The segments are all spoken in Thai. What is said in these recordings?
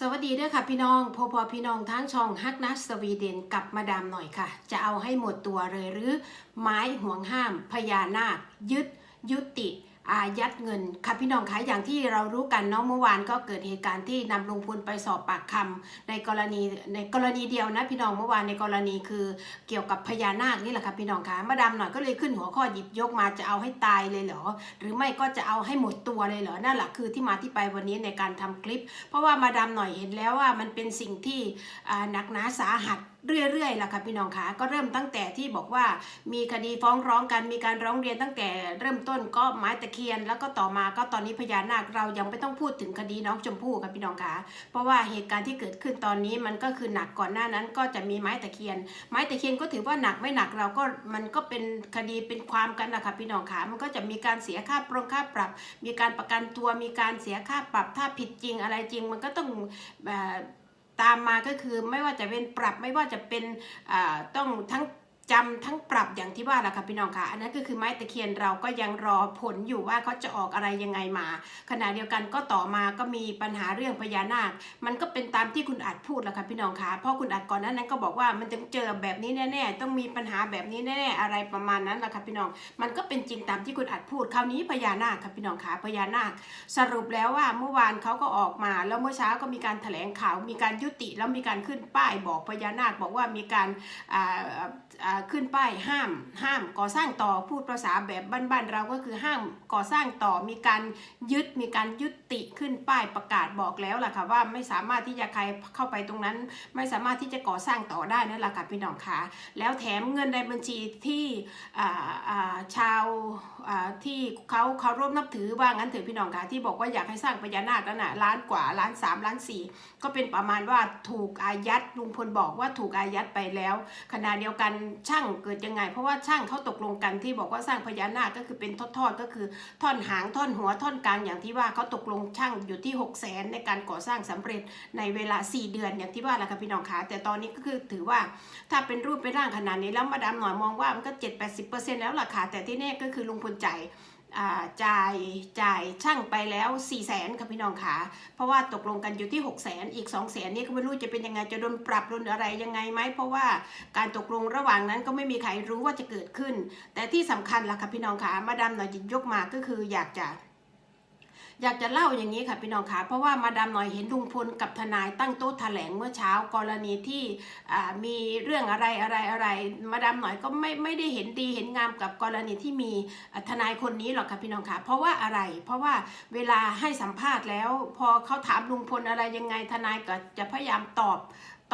สวัสดีด้วยค่ะพี่น้องพอพอพี่น้องทั้งช่องฮักนัสสวีเดนกับมาดามหน่อยค่ะ จะเอาให้หมดตัวเลยหรือ ไม้ห่วงห้ามพญานาค ยึด ยุติ อายัดเงินค่ะพี่น้องคะอย่างที่เรารู้กันเนาะเมื่อวานก็เกิดเหตุการณ์ที่นำลุงพลไปสอบปากคำในกรณีในกรณีเดียวนะพี่น้องเมื่อวานในกรณีคือเกี่ยวกับพญานาคนี่แหละค่ะพี่น้องคะมาดามหน่อยก็เลยขึ้นหัวข้อหยิบยกมาจะเอาให้ตายเลยเหรอหรือไม่ก็จะเอาให้หมดตัวเลยเหรอนั่นแหละคือที่มาที่ไปวันนี้ในการทำคลิป เพราะว่ามาดามหน่อยเห็นแล้วว่ามันเป็นสิ่งที่หนักหนาสาหัสเรื่อยๆล่ะค่ะพี่น้องคะก็เริ่มตั้งแต่ที่บอกว่ามีคดีฟ้องร้องกันมีการร้องเรียนตั้งแต่เริ่มต้นก็ไม้ตะเคียน แล้วก็ต่อมาก็ตอนนี้พญานาคเรายังไม่ต้องพูดถึงคดีน้องชมพู่ค่ะพี่น้องคะเพราะว่าเหตุการณ์ที่เกิดขึ้นตอนนี้มันก็คือหนักก่อนหน้านั้นก็จะมีไม้ตะเคียน ไม้ตะเคียนก็ถือว่าหนักไม่หนักเราก็มันก็เป็นคดีเป็นความกันนะคะพี่น้องคะมันก็จะมีการเสียค่าปรงค่าปรับ มีการประกันตัวมีการเสียค่าปรับถ้าผิดจริงอะไรจริง มันก็ต้อง ตามมาก็คือไม่ว่าจะเป็นปรับไม่ว่าจะเป็นอ่าต้องทั้ง จำทั้งปรับอย่างที่ว่าแหละค่ะพี่น้องค่ะ อันนั้นก็คือไม้ตะเคียนเราก็ยังรอผลอยู่ว่าเขาจะออกอะไรยังไงมา ขณะเดียวกันก็ต่อมาก็มีปัญหาเรื่องพญานาค มันก็เป็นตามที่คุณอัดพูดแหละค่ะพี่น้องค่ะเพราะคุณอัดก่อนนั้นนั้นก็บอกว่ามันต้องเจอแบบนี้แน่ๆต้องมีปัญหาแบบนี้แน่ๆอะไรประมาณนั้นแหละค่ะพี่น้อง มันก็เป็นจริงตามที่คุณอัดพูดคราวนี้พญานาคค่ะพี่น้องค่ะพญานาค สรุปแล้วว่าเมื่อวานเขาก็ออกมา แล้วเมื่อเช้าก็มีการแถลงข่าวมีการยุติแล้วมีการขึ้นป้ายบอกพญานาคบอกว่ามีการอ่าอ่าขึ้นป้ายห้ามห้ามก่อสร้างต่อพูดภาษาแบบบ้านๆเราก็คือห้ามก่อสร้างต่อมีการยึดมีการยุติขึ้นป้ายประกาศบอกแล้วล่ะค่ะว่าไม่สามารถที่จะใครเข้าไปตรงนั้น ไม่สามารถที่จะก่อสร้างต่อได้นั่นแหละค่ะพี่น้องค่ะแล้วแถมเงินในบัญชีที่ชาวที่เขาเขาร่วมนับถือว่างั้นเถอะพี่น้องค่ะที่บอกว่าอยากให้สร้างพญานาคนั้นน่ะล้านกว่าล้านสามล้านสี่ก็เป็นประมาณว่าถูกอายัดลุงพลบอกว่าถูกอายัดไปแล้วขณะเดียวกันช่างเกิดยังไง เพราะว่าช่างเขาตกลงกันที่บอกว่าสร้างพญานาคก็คือเป็นทอดๆก็คือท่อนหางท่อนหัวท่อนกลางอย่างที่ว่าเขาตกลงช่างอยู่ที่ 6 0แสนในการก่อสร้างสำเร็จในเวลา 4 เดือนอย่างที่ว่าแหละค่ะพี่น้องคะแต่ตอนนี้ก็คือถือว่าถ้าเป็นรูปเป็นร่างขนาดนี้แล้วมาดามหน่อยมองว่ามันก็ 7 8 0 แล้วล่ะค่ะแต่ที่แน่ก็คือลุงพลจ่าย จ่ายจ่ายช่างไปแล้ว4ี่แสนค่ะพี่น้องคะเพราะว่าตกลงกันอยู่ที่6 0แสนอีก2 0 0แสนนี่ก็ไม่รู้จะเป็นยังไงจะโดนปรับโดนอะไรยังไงไหมเพราะว่าการตกลงระหว่างนั้นก็ไม่มีใครรู้ว่าจะเกิดขึ้น แต่ที่สำคัญล่ะค่ะพี่น้องคะมาดามหน่อยหยิบยกมาก็คืออยากจะ อยากจะเล่าอย่างนี้ค่ะพี่น้องคะเพราะว่ามาดามหน่อยเห็นลุงพลกับทนายตั้งโต๊ะแถลงเมื่อเช้ากรณีที่อ่ามีเรื่องอะไรอะไรอะไร มาดามหน่อยก็ไม่ไม่ได้เห็นดีเห็นงามกับกรณีที่มีทนายคนนี้หรอกค่ะพี่น้องคะเพราะว่าอะไร เพราะว่าเวลาให้สัมภาษณ์แล้ว พอเขาถามลุงพลอะไรยังไงทนายก็จะพยายามตอบ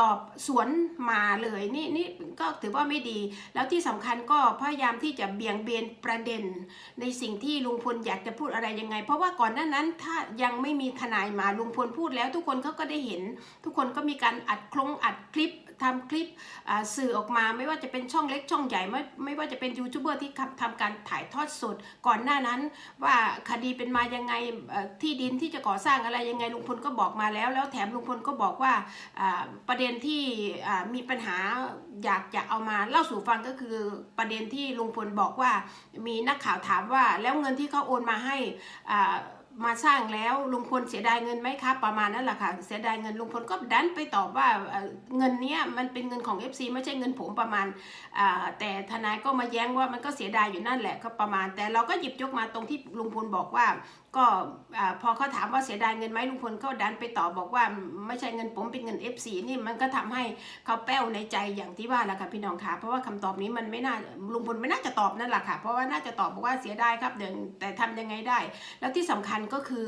ตอบสวนมาเลยนี่นี่ก็ถือว่าไม่ดี แล้วที่สำคัญก็พยายามที่จะเบี่ยงเบนประเด็น ในสิ่งที่ลุงพลอยากจะพูดอะไรยังไง เพราะว่าก่อนหน้านั้นถ้ายังไม่มีทนายมาลุงพลพูดแล้วทุกคนเขาก็ได้เห็น ทุกคนก็มีการอัดคลงอัดคลิป ทำคลิปสื่อออกมาไม่ว่าจะเป็นช่องเล็กช่องใหญ่ไม่ไม่ว่าจะเป็นยูทูบเบอร์ที่ทำทำการถ่ายทอดสดก่อนหน้านั้น ว่าคดีเป็นมายังไงที่ดินที่จะก่อสร้างอะไรยังไงลุงพลก็บอกมาแล้ว แล้วแถมลุงพลก็บอกว่าประเด็นที่มีปัญหาอยากจะเอามาเล่าสู่ฟังก็คือประเด็นที่ลุงพลบอกว่ามีนักข่าวถามว่าแล้วเงินที่เขาโอนมาให้อ่า มาสร้างแล้วลุงพลเสียดายเงินไหมครับประมาณนั้นแหละค่ะเสียดายเงินลุงพลก็ดันไปตอบว่าเงินเนี้ยมันเป็นเงินของ FC ไม่ใช่เงินผมประมาณแต่ทนายก็มาแย้งว่ามันก็เสียดายอยู่นั่นแหละก็ประมาณ แต่เราก็หยิบยกมาตรงที่ลุงพลบอกว่า ก็พอเขาถามว่าเสียดายเงินไหมลุงพลก็ดันไปตอบบอกว่าไม่ใช่เงินผมเป็นเงิน FC นี่มันก็ทำให้เขาแป้วในใจอย่างที่ว่าแหละค่ะพี่น้องค่ะเพราะว่าคำตอบนี้มันไม่น่าลุงพลไม่น่าจะตอบนั่นแหละค่ะเพราะว่าน่าจะตอบบอกว่าเสียดายครับเดี๋ยวแต่ทำยังไงได้ แล้วที่สำคัญก็คือ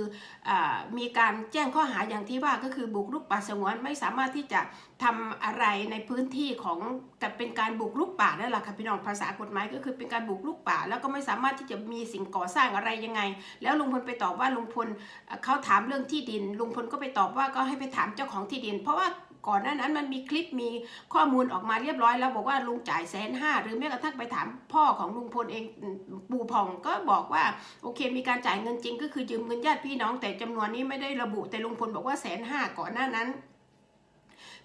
อมีการแจ้งข้อหาอย่างที่ว่าก็คือบุกรุกป่าสงวนไม่สามารถที่จะทำอะไรในพื้นที่ของกับเป็นการบุกรุกป่านั่นแหละค่ะพี่น้องภาษากฎหมายก็คือเป็นการบุกรุกป่า แล้วก็ไม่สามารถที่จะมีสิ่งก่อสร้างอะไรยังไง แล้วลุงพลไปตอบว่าลุงพลเขาถามเรื่องที่ดิน ลุงพลก็ไปตอบว่าก็ให้ไปถามเจ้าของที่ดิน เพราะว่าก่อนหน้านั้นมันมีคลิปมีข้อมูลออกมาเรียบร้อยแล้วบอกว่าลุงจ่ายแสนห้าหรือแม้กระทั่งไปถามพ่อของลุงพลเองปู่ผ่องก็บอกว่าโอเคมีการจ่ายเงินจริง ก็คือยืมเงินญาติพี่น้องแต่จำนวนนี้ไม่ได้ระบุแต่ลุงพลบอกว่าแสนห้าก่อนหน้านั้น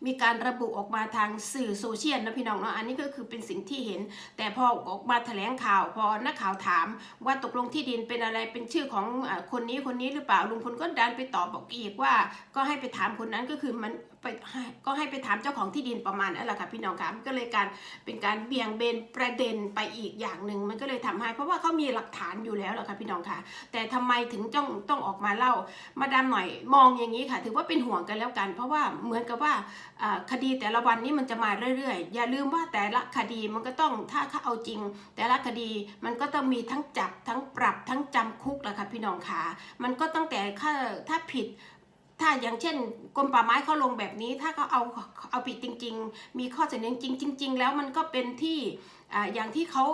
มีการระบุออกมาทางสื่อโซเชียลนะพี่น้องเนาะอันนี้ก็คือเป็นสิ่งที่เห็น แต่พอออกมาแถลงข่าวพอนักข่าวถาม ว่าตกลงที่ดินเป็นอะไรเป็นชื่อของอคนนี้คนนี้หรือเปล่าลุงพลก็ดันไปตอบบอกอีกว่า ก็ให้ไปถามคนนั้นก็คือมัน ไปก็ให้ไปถามเจ้าของที่ดินประมาณนั้นแหละค่ะพี่น้องคะมันก็เลยการเป็นการเบี่ยงเบนประเด็นไปอีกอย่างหนึ่งมันก็เลยทำให้ เพราะว่าเขามีหลักฐานอยู่แล้วแหละค่ะพี่น้องคะแต่ทำไมถึงต้องต้องออกมาเล่ามาดามหน่อยมองอย่างนี้ค่ะ ถือว่าเป็นห่วงกันแล้วกัน เพราะว่าเหมือนกับว่าคดีแต่ละวันนี้มันจะมาเรื่อยๆ อย่าลืมว่าแต่ละคดีมันก็ต้องถ้าเขาเอาจริง แต่ละคดีมันก็ต้องมีทั้งจับทั้งปรับทั้งจำคุกแหละค่ะพี่น้องขามันก็ตั้งแต่ถ้าถ้าผิด ถ้าอย่างเช่นกรมป่าไม้เขาลงแบบนี้ ถ้าเขาเอาเอาผิดจริง ๆ มีข้อเสนอจริงจริง ๆ แล้วมันก็เป็นที่อ่าอย่างที่เขา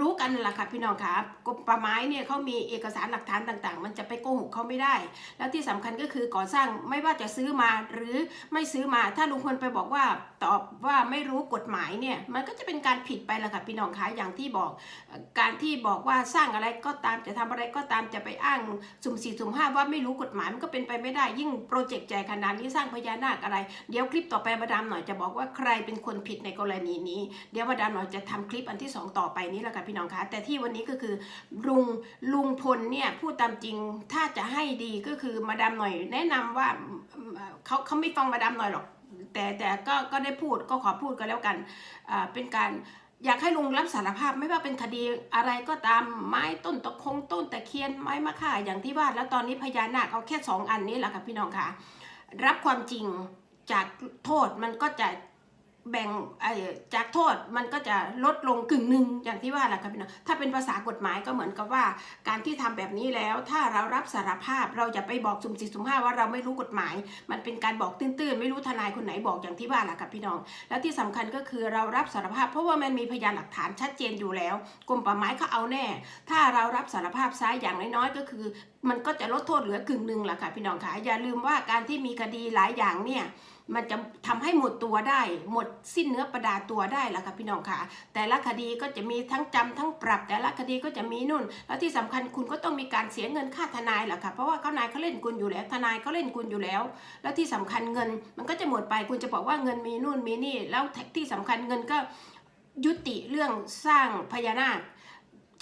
รู้กันนั่นแหละค่ะพี่น้องคะกรมป่าไม้เนี่ยเขามีเอกสารหลักฐานต่าง ๆ มันจะไปโกหกเขาไม่ได้ แล้วที่สำคัญก็คือก่อสร้างไม่ว่าจะซื้อมาหรือไม่ซื้อมาถ้าลุงพลไปบอกว่าตอบว่าไม่รู้กฎหมายเนี่ยมันก็จะเป็นการผิดไปละค่ะพี่น้องคะอย่างที่บอก การที่บอกว่าสร้างอะไรก็ตามจะทำอะไรก็ตามจะไปอ้างสุ่มสี่สุ่มห้าว่าไม่รู้กฎหมายมันก็เป็นไปไม่ได้ยิ่งโปรเจกต์ใหญ่ขนาดนี้สร้างพญานาคอะไร เดี๋ยวคลิปต่อไปมาดามหน่อยจะบอกว่าใครเป็นคนผิดในกรณีนี้ เดี๋ยวมาดามหน่อยจะทำคลิปอันที่สองต่อไปนี้แหละค่ะพี่น้องคะแต่ที่วันนี้ก็คือลุงลุงพลเนี่ยพูดตามจริงถ้าจะให้ดีก็คือมาดามหน่อย แนะนำว่าเขาเขาไม่ฟังมาดามหน่อยหรอก แต่แต่ก็ก็ได้พูดก็ขอพูดกันแล้วกันเป็นการอยากให้ลุงรับสารภาพไม่ว่าเป็นคดีอะไรก็ตามไม้ต้นตะคงต้นตะเคียนไม้มะค่าอย่างที่ว่าแล้วตอนนี้พญานาคเอาแค่สองอันนี้แหละค่ะพี่น้องค่ะ รับความจริงจากโทษมันก็จะ แบ่งไอ้จากโทษมันก็จะลดลงกึ่งหนึ่งอย่างที่ว่าแหละค่ะพี่น้องถ้าเป็นภาษากฎหมายก็เหมือนกับว่า การที่ทำแบบนี้แล้ว ถ้าเรารับสารภาพเราจะไปบอกสุ่มสี่สุ่มห้าว่าเราไม่รู้กฎหมาย มันเป็นการบอกตื้นๆ ไม่รู้ทนายคนไหนบอกอย่างที่ว่าแหละค่ะพี่น้อง แล้วที่สำคัญก็คือเรารับสารภาพ เพราะว่ามันมีพยานหลักฐานชัดเจนอยู่แล้วกรมป่าไม้เขาเอาแน่ ถ้าเรารับสารภาพซ้ายอย่างน้อยๆก็คือ มันก็จะลดโทษเหลือกึ่งหนึ่งแหละค่ะพี่น้องค่ะอย่าลืมว่าการที่มีคดีหลายอย่างเนี่ย มันจะทำให้หมดตัวได้ หมดสิ้นเนื้อประดาตัวได้แหละค่ะพี่น้องค่ะ แต่ละคดีก็จะมีทั้งจำทั้งปรับ แต่ละคดีก็จะมีนู่น แล้วที่สำคัญคุณก็ต้องมีการเสียเงินค่าทนายแหละค่ะเพราะว่าเขานายเขาเล่นคุณอยู่แล้ว ทนายเขาเล่นคุณอยู่แล้ว แล้วที่สำคัญเงิน มันก็จะหมดไปคุณจะบอกว่าเงินมีนู่นมีนี่ แล้วที่สำคัญเงินก็ยุติเรื่องสร้างพญานาค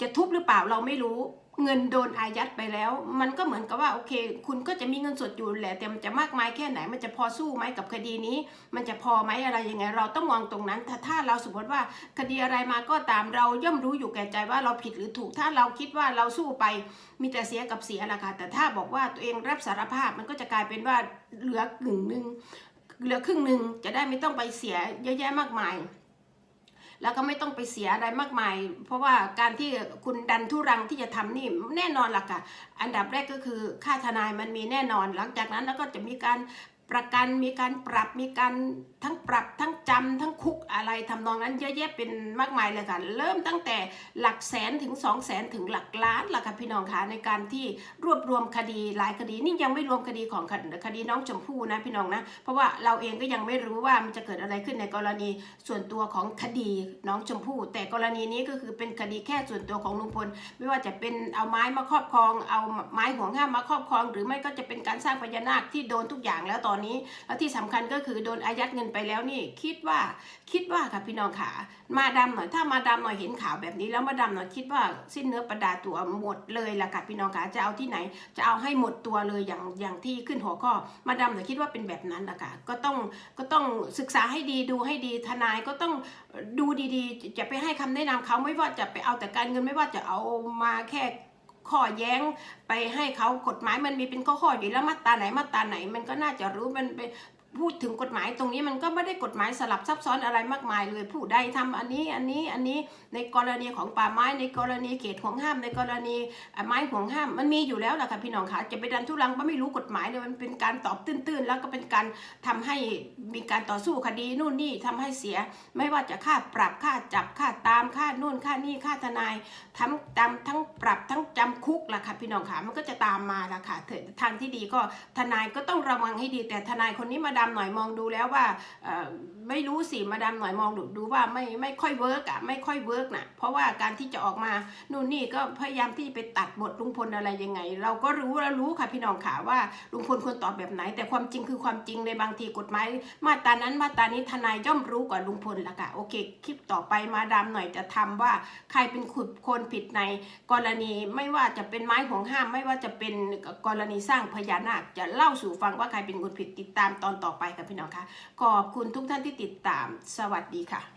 จะทุบหรือเปล่าเราไม่รู้ เงินโดนอายัดไปแล้ว มันก็เหมือนกับว่าโอเค คุณก็จะมีเงินสดอยู่แหละแต่มันจะมากมายแค่ไหน มันจะพอสู้ไหมกับคดีนี้ มันจะพอไหมอะไรยังไง เราต้องมองตรงนั้น ถ้าถ้าเราสมมติว่าคดีอะไรมาก็ตามเราย่อมรู้อยู่แก่ใจว่าเราผิดหรือถูก ถ้าเราคิดว่าเราสู้ไปมีแต่เสียกับเสียแหละค่ะแต่ถ้าบอกว่าตัวเองรับสารภาพมันก็จะกลายเป็นว่าเหลือกึ่งหนึ่งเหลือครึ่งหนึ่งจะได้ไม่ต้องไปเสียเยอะแยะมากมาย แล้วก็ไม่ต้องไปเสียอะไรมากมาย เพราะว่าการที่คุณดันทุรังที่จะทำนี่แน่นอนล่ะค่ะ อันดับแรกก็คือค่าทนายมันมีแน่นอน หลังจากนั้นแล้วก็จะมีการ ประกันมีการปรับมีการทั้งปรับทั้งจำทั้งคุกอะไรทำนองนั้นเยอะแยะเป็นมากมายเลยค่ะ เริ่มตั้งแต่หลักแสนถึง2 0 0แสนถึงหลักล้านล่ะค่ะพี่น้องคะในการที่รวบรวมคดีหลายคดีนี่ยังไม่รวมคดีของคดีน้องชมพู่นะพี่น้องนะ เพราะว่าเราเองก็ยังไม่รู้ว่ามันจะเกิดอะไรขึ้นในกรณีส่วนตัวของคดีน้องชมพู่แต่กรณีนี้ก็คือเป็นคดีแค่ส่วนตัวของลุงพลไม่ว่าจะเป็นเอาไม้มาครอบครอง เอาไม้ห่วงห้ามมาครอบครอง หรือไม่ก็จะเป็นการสร้างพญานาคที่โดนทุกอย่างแล้วตอนนี้ แล้วที่สำคัญก็คือโดนอายัดเงินไปแล้วนี่ คิดว่าคิดว่าค่ะพี่น้องค่ะ มาดาหน่อยถ้ามาดาหน่อยเห็นข่าวแบบนี้แล้วมาดาหน่อยคิดว่าสิ้นเนื้อประดาตัวหมดเลยล่ะค่ะพี่น้องค่ะจะเอาที่ไหน จะเอาให้หมดตัวเลยอย่างอย่างที่ขึ้นหัวข้อมาดาหน่อยคิดว่าเป็นแบบนั้นล่ะค่ะก็ต้องก็ต้องศึกษาให้ดีดูให้ดีทนายก็ต้องดูดีๆ จะไปให้คำแนะนำเขาไม่ว่าจะไปเอาแต่การเงินไม่ว่าจะเอามาแค่ ข้อแย้งไปให้เขากฎหมายมันมีเป็นข้อๆอยู่แล้วมาตราไหนมาตราไหน มันก็น่าจะรู้มันเป็น พูดถึงกฎหมายตรงนี้มันก็ไม่ได้กฎหมายสลับซับซ้อนอะไรมากมายเลยผู้ใดทำอันนี้อันนี้อันนี้ในกรณีของป่าไม้ในกรณีเขตห่วงห้าม ในกรณีไม้ห่วงห้ามมันมีอยู่แล้วแหละค่ะพี่น้องค่ะจะไปดันทุรังก็ไม่รู้กฎหมายเลยมันเป็นการตอบตื้นๆ แล้วก็เป็นการทำให้มีการต่อสู้คดีนู่นนี่ทำให้เสีย ไม่ว่าจะค่าปรับค่าจับค่าตามค่านู่นค่านี่ค่าทนายทั้งจำทั้งปรับทั้งจำคุกล่ะค่ะพี่น้องค่ะมันก็จะตามมาละค่ะทางที่ดีก็ทนายก็ต้องระวังให้ดีแต่ทนายคนนี้มาดามหน่อยมองดูแล้วว่าไม่รู้สิมาดามหน่อยมองดูดูว่าไม่ไม่ค่อยเวิร์กอะไม่ค่อยเวิร์กนะเพราะว่าการที่จะออกมานู่นนี่ก็พยายามที่ไปตัดบทลุงพลอะไรยังไง เราก็รู้แล้วรู้ค่ะพี่น้องค่ะว่าลุงพลควรตอบแบบไหน แต่ความจริงคือความจริงในบางทีกฎหมายมาตรานั้นมาตรานี้ทนายย่อมรู้กว่าลุงพลละค่ะโอเคคลิปต่อไปมาดามหน่อยจะทำว่าใครเป็นขุดคนผิดในกรณีไม่ว่าจะเป็นไม้ห่วงห้าม ไม่ว่าจะเป็นกรณีสร้างพญานาคจะเล่าสู่ฟังว่าใครเป็นคนผิดติดตามตอนต่อไปค่ะพี่น้องคะขอบคุณทุกท่านที่ติดตามสวัสดีค่ะ